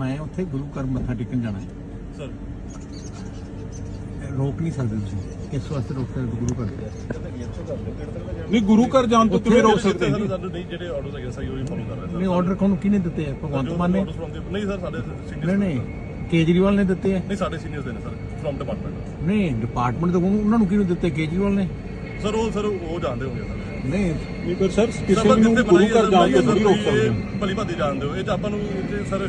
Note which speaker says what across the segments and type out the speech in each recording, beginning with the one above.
Speaker 1: ਮੈਂ ਉੱਥੇ ਗੁਰੂ ਘਰ ਮੱਥਾ ਟੇਕਣ ਜਾਣਾ ਹੈ।
Speaker 2: ਸਰ।
Speaker 1: ਰੋਕ ਨਹੀਂ ਸਕਦੇ ਤੁਸੀਂ। ਕਿਸ ਵਾਸਤੇ ਰੋਕ ਸਕਦੇ ਗੁਰੂ ਘਰ।
Speaker 3: ਨਹੀਂ ਗੁਰੂ ਘਰ ਜਾਣ ਤੋਂ ਕਿਵੇਂ ਰੋਕ ਸਕਦੇ
Speaker 2: ਨਹੀਂ ਜਿਹੜੇ ਆਰਡਰਸ ਹੈਗੇ ਸਹੀ ਉਹੀ ਫੋਲੋ ਕਰ ਰਹੇ
Speaker 1: ਨਹੀਂ ਆਰਡਰ ਕੋਣ ਕਿਹਨੇ ਦਿੱਤੇ ਆ? ਭਗਵੰਤ ਮਾਨ ਨੇ?
Speaker 2: ਨਹੀਂ ਸਰ ਸਾਡੇ
Speaker 1: ਨਹੀਂ
Speaker 2: ਸੀਨੀਅਰਸ
Speaker 1: ਨਹੀਂ ਕੇਜਰੀਵਾਲ ਨੇ ਦਿੱਤੇ ਆ।
Speaker 2: ਨਹੀਂ ਸਾਡੇ ਸੀਨੀਅਰਸ ਦੇ ਨੇ ਸਰ ਫਰਮ ਡਿਪਾਰਟਮੈਂਟ
Speaker 1: ਨਹੀਂ ਡਿਪਾਰਟਮੈਂਟ ਤੋਂ ਉਹਨਾਂ ਨੂੰ ਕਿਹਨੂੰ ਦਿੱਤੇ? ਕੇਜਰੀਵਾਲ ਨੇ?
Speaker 2: ਸਰ ਉਹ ਸਰ ਉਹ ਜਾਣਦੇ ਹੋਗੇ ਸਰ।
Speaker 1: ਨਹੀਂ
Speaker 3: ਨਹੀਂ ਪਰ ਸਰ ਕਿਸੇ ਨੂੰ ਗੁਰੂ ਘਰ ਜਾਣ ਤੋਂ ਨਹੀਂ ਰੋਕ ਸਕਦੇ।
Speaker 2: ਭਲੀ ਭਾਦੀ ਜਾਣਦੇ ਹੋ। ਇਹ ਤਾਂ ਆਪਾਂ ਨੂੰ ਸਰ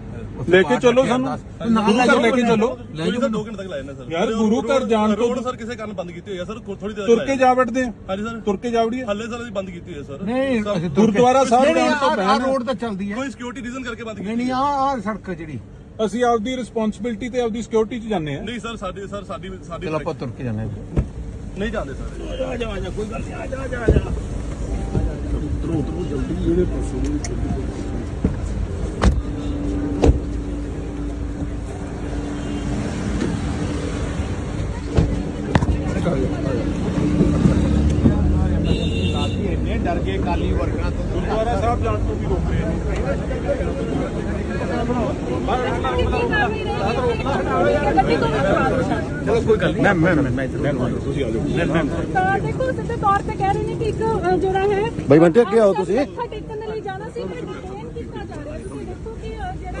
Speaker 3: ਲੈ ਕੇ ਚੱਲੋ ਸਾਨੂੰ। ਗੁਰੂ ਘਰ ਲੈ ਕੇ ਚੱਲੋ।
Speaker 1: ਲੈ ਜਾਓ।
Speaker 2: ਸਰ 2 ਘੰਟੇ ਤੱਕ ਲਾਏ ਨੇ ਸਰ।
Speaker 3: ਯਾਰ, ਗੁਰੂ ਘਰ ਜਾਣ ਤੋਂ-
Speaker 2: ਰੋਡ ਸਰ ਕਿਸੇ ਕਾਰਨ ਬੰਦ ਕੀਤੀ ਹੋਈ ਹੈ ਸਰ। ਥੋੜੀ ਦੇਰ
Speaker 3: ਤੁਰ ਕੇ ਜਾ ਵੜਦੇ ਆ।
Speaker 2: ਹਾਂਜੀ ਸਰ।
Speaker 3: ਤੁਰ ਕੇ ਜਾ ਵੜੀਏ।
Speaker 2: ਹੱਲੇ ਸਰ ਅਸੀਂ ਬੰਦ ਕੀਤੀ ਹੋਈ ਹੈ ਸਰ।
Speaker 1: ਨਹੀਂ
Speaker 3: ਗੁਰਦੁਆਰਾ ਸਾਹਿਬ
Speaker 1: ਨਹੀਂ, ਨਹੀਂ,
Speaker 3: ਜਾਣ ਤੋਂ ਪਹਿਲਾਂ-
Speaker 1: ਰੋਡ ਤਾਂ ਚੱਲਦੀ ਹੈ।
Speaker 2: ਕੋਈ ਸਿਕਿਉਰਿਟੀ ਰੀਜ਼ਨ ਕਰਕੇ ਬੰਦ
Speaker 1: ਨਹੀਂ
Speaker 2: ਕੀਤੀ
Speaker 1: ਨਹੀਂ ਆਹ ਆਹ ਸੜਕ ਜਿਹੜੀ।
Speaker 3: ਅਸੀਂ ਆਪਦੀ ਰਿਸਪੌਂਸਿਬਿਲਟੀ ਤੇ ਆਪਦੀ ਸਿਕਿਉਰਿਟੀ 'ਚ ਜਾਂਦੇ ਆ
Speaker 2: ਨਹੀਂ ਸਰ ਸਾਡੀ ਸਰ ਸਾਡੀ ਸਾਡੀ
Speaker 1: ਚਲੋ ਆਪਾਂ ਤੁਰ ਕੇ ਹੈ।
Speaker 2: ਨਹੀਂ ਜਾਂਦੇ ਸਰ।
Speaker 1: ਇੰਨੇ ਡਰ ਗਏ ਕਾਲੀ ਵਰਕਰਾਂ ਤੋਂ
Speaker 3: ਗੁਰਦੁਆਰਾ ਸਾਹਿਬ ਜਾਣ ਤੋਂ ਵੀ ਰੋਕ ਰਹੇ ਨੇ।
Speaker 1: ਚਲੋ ਕੋਈ ਗੱਲ ਨਹੀਂ। ਮੈਂ ਮੈਂ ਮੈਂ ਤੁਸੀਂ ਆ ਜਾਓ।
Speaker 4: ਤਾਂ ਦੇਖੋ ਸਿੱਧੇ ਤੌਰ ਤੇ ਕਹਿ ਰਹੇ ਨੇ ਕਿ ਇੱਕ ਅ, ਜਿਹੜਾ ਹੈ
Speaker 5: ਬਈ ਬੰਟੇ, ਅੱਗੇ ਆਓ ਤੁਸੀਂ।
Speaker 4: ਮੱਥਾ ਟੇਕਣ ਦੇ ਲਈ ਜਾਣਾ ਸੀ ਮੈਂ ਡਿਟੇਨ ਕੀਤਾ ਜਾ ਰਿਹਾ ਤੁਸੀਂ ਦੇਖੋ ਕਿ ਅ, ਜਿਹੜਾ
Speaker 2: ਸਰ ਪਲੀਜ਼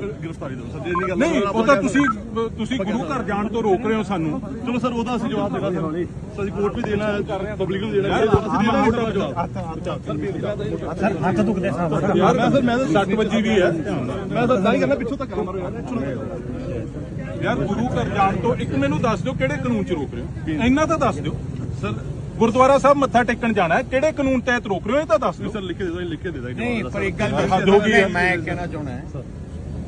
Speaker 2: ਗ੍ਰਿਫਤਾਰੀ ਦਿਓ। ਸਰ ਜੇ ਨਹੀਂ ਗੱਲ
Speaker 3: ਨਹੀਂ ਉਹ ਤਾਂ ਤੁਸੀਂ ਤੁਸੀਂ ਗੁਰੂ ਘਰ ਜਾਣ ਤੋਂ ਰੋਕ ਰਹੇ ਹੋ ਸਾਨੂੰ।
Speaker 2: ਚਲੋ ਸਰ ਉਹਦਾ ਅਸੀਂ ਜਵਾਬ ਦੇਣਾ ਸਰ। ਅਸੀਂ ਕੋਰਟ ਵੀ ਦੇਣਾ ਪਬਲਿਕ ਨੂੰ ਦੇਣਾ ਹੈ। ਅਸੀਂ ਦੇਣਾ ਹੈ ਜਵਾਬ।
Speaker 1: ਸਰ ਹੱਥ ਦੁਖਦੇ ਸਾਹਿਬ
Speaker 3: ਯਾਰ ਮੈਂ ਸਰ ਮੈਂ ਤਾਂ 60 ਵਜੇ ਵੀ ਹੈ।
Speaker 2: ਮੈਂ ਤਾਂ ਤਾਂ ਹੀ ਕਹਿੰਦਾ ਪਿੱਛੋਂ ਤੱਕ ਮਾਰੋ ਯਾਰ
Speaker 3: ਯਾਰ ਗੁਰੂ ਘਰ ਜਾਣ ਤੋਂ ਇੱਕ ਮੈਨੂੰ ਦੱਸ ਦਿਓ ਕਿਹੜੇ ਕਾਨੂੰਨ 'ਚ ਰੋਕ ਰਹੇ ਹੋ? ਇੰਨਾ ਤਾਂ ਦੱਸ ਦਿਓ।
Speaker 2: ਸਰ
Speaker 3: ਗੁਰਦੁਆਰਾ ਸਾਹਿਬ ਮੱਥਾ ਟੇਕਣ ਜਾਣਾ ਹੈ ਕਿਹੜੇ ਕਾਨੂੰਨ ਤਹਿਤ ਰੋਕ ਰਹੇ ਹੋ? ਇਹ ਤਾਂ ਦੱਸ ਦਿਓ।
Speaker 2: ਸਰ ਲਿਖ ਕੇ ਦੇ ਦੋ ਲਿਖ ਕੇ ਦੇ ਦੋ
Speaker 1: ਨਹੀਂ ਪਰ ਇੱਕ ਗੱਲ
Speaker 3: ਹੱਦ ਹੋ ਗਈ ਹੈ।
Speaker 1: ਮੈਂ ਕਹਿਣਾ ਚਾਹੁੰਦਾ ਹੈ।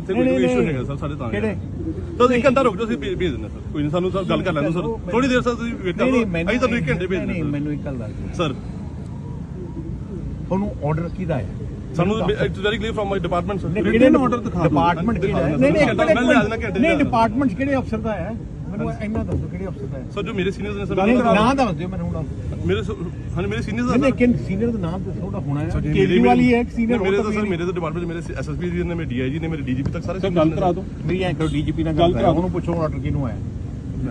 Speaker 2: ਇੱਥੇ
Speaker 1: ਨਹੀਂ,
Speaker 2: ਕੋਈ
Speaker 1: ਨਹੀਂ,
Speaker 2: ਇਸ਼ੂ
Speaker 1: ਨਹੀਂ।
Speaker 2: ਹੈਗਾ ਸਰ ਸਾਡੇ ਤਾਂ
Speaker 1: ਕਿਹੜੇ?
Speaker 2: ਤਾਂ ਇੱਕ ਘੰਟਾ ਰੁਕ ਜਾਓ ਅਸੀਂ ਭੇਜ ਦਿੰਦੇ ਸਰ। ਕੋਈ ਨਹੀਂ ਸਾਨੂੰ ਸਰ ਗੱਲ ਕਰ ਲੈਣ ਸਰ। ਥੋੜੀ ਦੇਰ ਸਰ ਤੁਸੀਂ ਵੇਟ ਕਰੋ
Speaker 1: ਨਹੀਂ ਨਹੀਂ
Speaker 2: ਅਸੀਂ ਤੁਹਾਨੂੰ ਇੱਕ ਘੰਟੇ ਭੇਜ
Speaker 1: ਨਹੀਂ
Speaker 2: ਦਿੰਦੇ
Speaker 1: ਮੈਨੂੰ ਇੱਕ ਗੱਲ ਦੱਸ
Speaker 2: ਸਰ।
Speaker 1: ਤੁਹਾਨੂੰ ਆਰਡਰ ਕਿਹਦਾ ਹੈ?
Speaker 2: ਸਾਨੂੰ it's very clear from my department sir
Speaker 3: ਕਿਹੜੇ ਨੂੰ order ਦਿਖਾ?
Speaker 1: ਡਿਪਾਰਟਮੈਂਟ ਕਿਹੜਾ ਨਹੀਂ ਨਹੀਂ ਨਹੀਂ। ਡਿਪਾਰਟਮੈਂਟ ਕਿਹੜੇ ਅਫਸਰ ਦਾ ਹੈ? ਮੈਨੂੰ ਇੰਨਾ ਦੱਸੋ ਕਿਹੜੇ ਅਫਸਰ ਦਾ ਹੈ?
Speaker 2: ਸਰ ਜੋ ਮੇਰੇ ਸੀਨੀਅਰਸ ਨੇ ਸਰ
Speaker 1: ਨਹੀਂ
Speaker 2: ਮੇਰੇ-
Speaker 1: ਨਾਂ ਦੱਸ ਦਿਓ ਮੈਨੂੰ ਹੁਣ।
Speaker 2: ਮੇਰੇ ਹਾਂਜੀ ਮੇਰੇ ਸੀਨੀਅਰਸ
Speaker 1: ਨਹੀਂ
Speaker 2: ਦਾ
Speaker 1: ਨਹੀਂ ਕਿਨ ਸੀਨੀਅਰ ਦਾ ਨਾਮ ਦੱਸੋ ਉਹਦਾ ਹੋਣਾ ਹੈ। ਕੇਜਰੀਵਾਲ ਹੀ ਹੈ senior
Speaker 2: ਮੇਰੇ ਤਾਂ
Speaker 1: ਤਾਂ
Speaker 2: ਸਰ ਮੇਰੇ ਤਾਂ ਡਿਪਾਰਟਮੈਂਟ ਮੇਰੇ ਐਸਐਸਪੀ ਜੀ ਨੇ ਮੇਰੇ ਡੀਆਈਜੀ ਨੇ ਮੇਰੇ ਡੀਜੀਪੀ ਤੱਕ ਸਾਰੇ
Speaker 3: ਗੱਲ ਕਰਾ ਦਿਓ।
Speaker 1: ਮੇਰੀ ਐਂ ਕਰੋ ਡੀਜੀਪੀ ਨਾਲ
Speaker 3: ਗੱਲ
Speaker 1: ਗੱਲ
Speaker 3: ਕਰਾ ਦਿਓ।
Speaker 1: ਉਹਨੂੰ ਪੁੱਛੋ ਆਰਡਰ ਕਿਹਨੂੰ ਆਇਆ।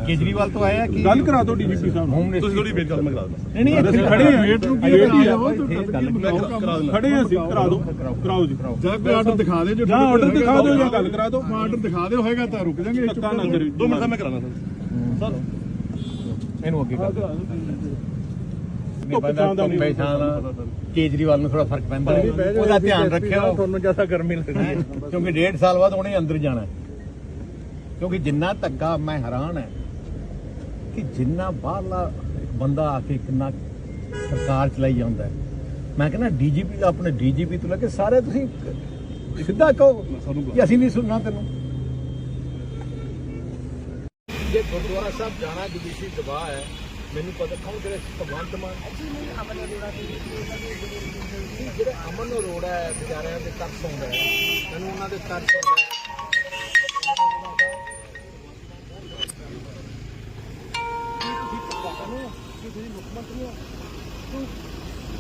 Speaker 1: ਕੇਜਰੀਵਾਲ ਤੋਂ ਆਇਆ ਕਿ
Speaker 3: ਗੱਲ ਕਰਾ ਦਿਓ ਡੀਜੀਪੀ ਸਾਹਿਬ ਨੂੰ
Speaker 2: ਤੁਸੀਂ ਥੋੜੀ ਵੇਟ ਕਰੋ ਮੈਂ ਕਰਾ ਦਿੰਦਾ।
Speaker 1: ਨਹੀਂ ਨਹੀਂ
Speaker 3: ਅਸੀਂ ਖੜੇ ਹਾਂ। ਵੇਟ ਨੂੰ ਕੀ
Speaker 1: ਆ,
Speaker 3: ਆ
Speaker 1: ਗੱਲ
Speaker 2: ਕਰਾ ਦਿੰਦਾ।
Speaker 3: ਖੜੇ ਹਾਂ ਅਸੀਂ ਕਰਾ ਦਿਓ। ਕਰਾਓ ਜੀ
Speaker 5: ਜਾਂ ਕੋਈ ਆਰਡਰ ਦਿਖਾ ਦੇ ਜੋ
Speaker 3: ਆਰਡਰ ਦਿਖਾ ਦਿਓ ਜਾਂ ਗੱਲ ਕਰਾ ਦਿਓ।
Speaker 5: ਆਰਡਰ ਦਿਖਾ ਦਿਓ ਹੋਏਗਾ ਤਾਂ ਰੁਕ ਜਾਾਂਗੇ
Speaker 3: ਧੱਕਾ ਨਾ ਕਰੀ
Speaker 2: ਦੋ ਮਿੰਟ ਦਾ ਮੈਂ ਕਰਾਣਾ ਸਰ। ਸਰ
Speaker 1: ਇਹਨੂੰ ਅੱਗੇ ਕਰ ਦਿਓ
Speaker 3: ਧੁੱਪ ਛਾਂ ਦਾ ਨਹੀਂ।
Speaker 1: ਕੇਜਰੀਵਾਲ ਨੂੰ ਥੋੜਾ ਫ਼ਰਕ ਪੈਂਦਾ। ਉਹਦਾ ਧਿਆਨ ਰੱਖਿਓ
Speaker 5: ਤੁਹਾਨੂੰ ਜ਼ਿਆਦਾ ਗਰਮੀ ਲੱਗਦੀ ਹੈ
Speaker 1: ਕਿਉਂਕਿ ਡੇਢ ਸਾਲ ਬਾਅਦ ਉਹਨੇ ਅੰਦਰ ਜਾਣਾ ਹੈ। ਕਿਉਂਕਿ ਜਿੰਨਾ ਧੱਕਾ ਮੈਂ ਹੈਰਾਨ ਹੈ ਕਿ ਜਿੰਨਾ ਬਾਹਰਲਾ ਬੰਦਾ ਆ ਕੇ ਕਿੰਨਾ ਸਰਕਾਰ ਚਲਾਈ ਜਾਂਦਾ ਹੈ ਮੈਂ ਕਹਿੰਦਾ ਡੀਜੀਪੀ ਦਾ ਆਪਣੇ ਡੀਜੀਪੀ ਤੋਂ ਲੈ ਕੇ ਸਾਰੇ ਤੁਸੀਂ ਸਿੱਧਾ ਕਹੋ ਕਿ ਅਸੀਂ ਨਹੀਂ ਸੁਣਨਾ ਤੈਨੂੰ ਜੇ ਗੁਰਦੁਆਰਾ ਸਾਹਿਬ ਜਾਣਾ ਜੁਡੀਸ਼ੀ ਦਬਾਅ ਹੈ ਮੈਨੂੰ ਪਤਾ ਕੌਣ ਜਿਹੜੇ ਭਗਵੰਤ ਮਾਨ ਜਿਹੜੇ ਅਮਨ ਅਰੋੜਾ ਹੈ ਵਿਚਾਰਿਆਂ ਦੇ ਤਰਸ ਆਉਂਦਾ ਹੈ। ਮੈਨੂੰ ਉਹਨਾਂ ਦੇ ਤਰਸ ਆਉਂਦਾ ਹੈ।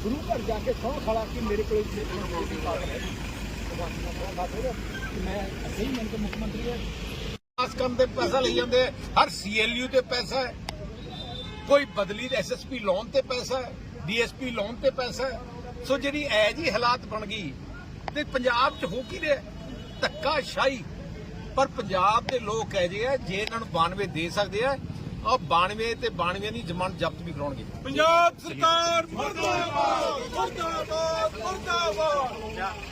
Speaker 1: ਗੁਰੂ ਘਰ ਜਾ ਕੇ ਸੌਂ ਖੜਾ ਕਿ ਮੇਰੇ ਕੋਲ ਇੱਥੇ ਕੋਈ ਕਾਰਨ ਹੈ। ਮੈਂ ਮੰਨ ਮੁੱਖ ਮੰਤਰੀ ਹੈ।
Speaker 6: ਖਾਸ ਕੰਮ ਤੇ ਪੈਸਾ ਲਈ ਜਾਂਦੇ। ਹਰ ਸੀਐਲਯੂ ਤੇ ਪੈਸਾ ਹੈ। ਕੋਈ ਬਦਲੀ ਐਸਐਸਪੀ ਲੋਨ ਤੇ ਪੈਸਾ ਹੈ ਡੀਐਸਪੀ ਲੋਨ ਤੇ ਪੈਸਾ ਹੈ। ਸੋ ਜਿਹੜੀ ਐ ਜੀ ਹਾਲਾਤ ਬਣ ਗਈ ਤੇ ਪੰਜਾਬ 'ਚ ਹੋ ਕੀ ਰਿਹਾ ਧੱਕਾ ਸ਼ਾਹੀ ਪਰ ਪੰਜਾਬ ਦੇ ਲੋਕ ਕਹਿ ਜੇ ਆ ਜੇ ਇਹਨਾਂ ਨੂੰ 92 ਦੇ ਸਕਦੇ ਆ ਉਹ 92 ਤੇ 92 ਦੀ ਜ਼ਮਾਨਤ ਜ਼ਬਤ ਵੀ ਕਰਾਉਣਗੇ।
Speaker 3: ਪੰਜਾਬ ਸਰਕਾਰ ਮੁਰਦਾਬਾਦ ਮੁਰਦਾਬਾਦ ਮੁਰਦਾਬਾਦ।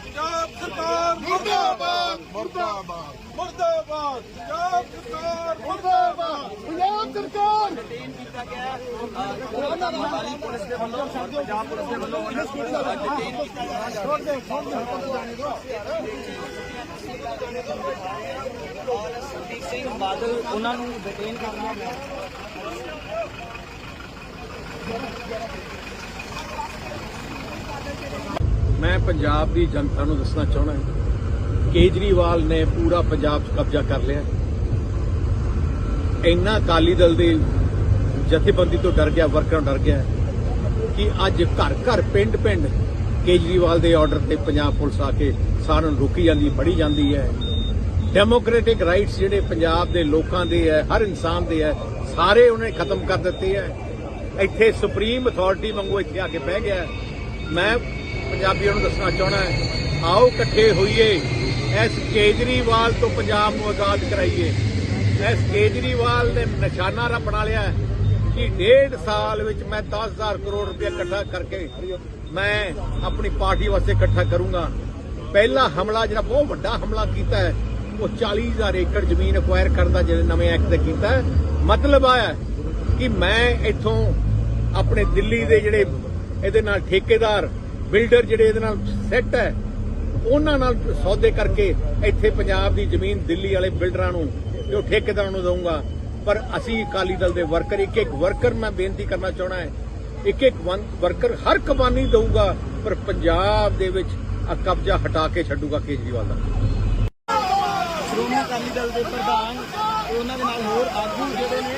Speaker 3: ਪੰਜਾਬ ਸਰਕਾਰ ਮੁਰਦਾਬਾਦ ਮੁਰਦਾਬਾਦ ਮੁਰਦਾਬਾਦ। ਪੰਜਾਬ ਸਰਕਾਰ ਮੁਰਦਾਬਾਦ। ਪੰਜਾਬ ਸਰਕਾਰ
Speaker 7: ਸੰਦੀਪ ਸਿੰਘ ਬਾਦਲ ਉਹਨਾਂ ਨੂੰ ਡਿਟੇਨ ਕਰਨਾ ਹੈ
Speaker 1: ਮੈਂ ਪੰਜਾਬ ਦੀ ਜਨਤਾ ਨੂੰ ਦੱਸਣਾ ਚਾਹੁੰਦਾ ਕੇਜਰੀਵਾਲ ਨੇ ਪੂਰਾ ਪੰਜਾਬ 'ਚ ਕਬਜ਼ਾ ਕਰ ਲਿਆ। ਇੰਨਾ ਅਕਾਲੀ ਦਲ ਦੇ ਜਥੇਬੰਦੀ ਤੋਂ ਡਰ ਗਿਆ, ਵਰਕਰਾਂ ਡਰ ਗਿਆ ਕਿ ਅੱਜ ਘਰ ਘਰ, ਪਿੰਡ ਪਿੰਡ ਕੇਜਰੀਵਾਲ ਦੇ ਆਰਡਰ ਤੇ ਪੰਜਾਬ ਪੁਲਿਸ ਆ ਕੇ ਸਾਰਿਆਂ ਨੂੰ ਰੋਕੀ ਜਾਂਦੀ, ਫੜੀ ਜਾਂਦੀ ਹੈ। ਡੈਮੋਕ੍ਰੈਟਿਕ ਰਾਈਟਸ ਜਿਹੜੇ ਪੰਜਾਬ ਦੇ ਲੋਕਾਂ ਦੇ ਹੈ, ਹਰ ਇਨਸਾਨ ਦੇ ਹੈ, ਸਾਰੇ ਉਹਨੇ ਖਤਮ ਕਰ ਦਿੱਤੇ ਹੈ। ਇੱਥੇ ਸੁਪਰੀਮ ਅਥਾਰਟੀ ਵਾਂਗੂ ਇੱਥੇ ਆ ਕੇ ਬਹਿ ਗਿਆ ਮੈਂ ਪੰਜਾਬੀਆਂ ਨੂੰ ਦੱਸਣਾ ਚਾਹਣਾ ਹੈ, ਆਓ ਇਕੱਠੇ ਹੋਈਏ, ਇਸ ਕੇਜਰੀਵਾਲ ਤੋਂ ਪੰਜਾਬ ਨੂੰ ਆਜ਼ਾਦ ਕਰਾਈਏ। ਇਸ ਕੇਜਰੀਵਾਲ ਨੇ ਨਿਸ਼ਾਨਾ ਰ ਬਣਾ ਲਿਆ ਕਿ ਡੇਢ ਸਾਲ ਵਿੱਚ ਮੈਂ 10000 ਕਰੋੜ ਰੁਪਏ ਇਕੱਠਾ ਕਰਕੇ ਮੈਂ ਆਪਣੀ ਪਾਰਟੀ ਵਾਸਤੇ ਇਕੱਠਾ ਕਰੂੰਗਾ। ਪਹਿਲਾ ਹਮਲਾ ਜਿਹੜਾ ਬਹੁਤ ਵੱਡਾ ਹਮਲਾ ਕੀਤਾ ਹੈ, ਉਹ 40000 ਏਕੜ ਜ਼ਮੀਨ ਅਕਵਾਇਰ ਕਰਨ ਦਾ ਜਿਹੜੇ ਨਵੇਂ ਐਕਟ ਤੇ ਕੀਤਾ ਮਤਲਬ ਆਇਆ ਕਿ ਮੈਂ ਇੱਥੋਂ ਆਪਣੇ ਦਿੱਲੀ ਦੇ ਜਿਹੜੇ ਇਹਦੇ ਨਾਲ ਠੇਕੇਦਾਰ, ਬਿਲਡਰ ਜਿਹੜੇ ਇਹਦੇ ਨਾਲ ਸੈੱਟ ਹੈ, ਉਹਨਾਂ ਨਾਲ ਸੌਦੇ ਕਰਕੇ ਇੱਥੇ ਪੰਜਾਬ ਦੀ ਜ਼ਮੀਨ ਦਿੱਲੀ ਵਾਲੇ ਬਿਲਡਰਾਂ ਨੂੰ, ਜੋ ਠੇਕੇਦਾਰਾਂ ਨੂੰ ਦਊਂਗਾ ਪਰ ਅਸੀਂ ਅਕਾਲੀ ਦਲ ਦੇ ਵਰਕਰ ਇੱਕ ਇੱਕ ਵਰਕਰ ਮੈਂ ਬੇਨਤੀ ਕਰਨਾ ਚਾਹਣਾ ਹੈ ਇੱਕ ਇੱਕ ਵਰਕਰ ਹਰ ਕਮਾਨੀ ਦਊਗਾ ਪਰ ਪੰਜਾਬ ਦੇ ਵਿੱਚ ਆ ਕਬਜ਼ਾ ਹਟਾ ਕੇ ਛੱਡੂਗਾ ਕੇਜਰੀਵਾਲ ਦਾ।
Speaker 7: ਸ਼੍ਰੋਮਣੀ ਅਕਾਲੀ ਦਲ ਦੇ ਪ੍ਰਧਾਨ ਤੇ ਉਹਨਾਂ ਦੇ ਨਾਲ ਹੋਰ ਆਗੂ ਜਿਹੜੇ ਨੇ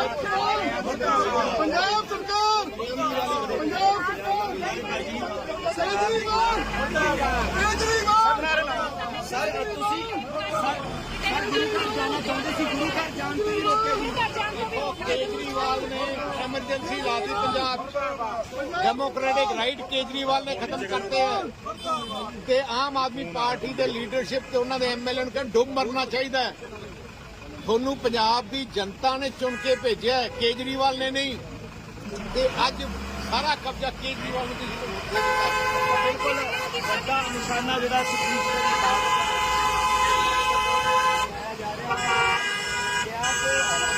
Speaker 2: ਸਰਕਾਰ ਪੰਜਾਬ ਸਰਕਾਰ ਕੇਜਰੀਵਾਲ ਕੇਜਰੀਵਾਲ
Speaker 7: ਸਰ ਤੁਸੀਂ ਗੁਰੂ ਘਰ ਜਾਣਾ ਚਾਹੁੰਦੇ ਸੀ ਗੁਰੂ ਘਰ ਜਾਣ ਤੋਂ ਹੀ ਰੋਕੇ
Speaker 4: ਗੁਰੂ
Speaker 6: ਕੇਜਰੀਵਾਲ ਨੇ ਐਮਰਜੈਂਸੀ ਲਾ ਦਿੱਤੀ ਪੰਜਾਬ ਡੈਮੋਕ੍ਰੈਟਿਕ ਰਾਈਟ ਕੇਜਰੀਵਾਲ ਨੇ ਖਤਮ ਕਰਤੇ ਹੈ ਤੇ ਆਮ ਆਦਮੀ ਪਾਰਟੀ ਦੇ ਲੀਡਰਸ਼ਿਪ ਤੇ ਉਹਨਾਂ ਦੇ ਐਮਐਲਏ ਨੂੰ ਕਹਿੰਦੇ ਡੁੱਬ ਮਰਨਾ ਚਾਹੀਦਾ ਹੈ। ਤੁਹਾਨੂੰ ਪੰਜਾਬ ਦੀ ਜਨਤਾ ਨੇ ਚੁਣ ਕੇ ਭੇਜਿਆ ਕੇਜਰੀਵਾਲ ਨੇ ਨਹੀਂ। ਤੇ ਅੱਜ ਸਾਰਾ ਕਬਜ਼ਾ ਕੇਜਰੀਵਾਲ ਨੂੰ ਦਿੱਤਾ
Speaker 7: ਬਿਲਕੁਲ ਵੱਡਾ ਨਿਸ਼ਾਨਾ ਜਿਹੜਾ ਸੁਪਰੀਮ ਕੋਰਟ ਦਾ ਜਾ ਰਿਹਾ ਹੈ। ਕਿ ਆਪ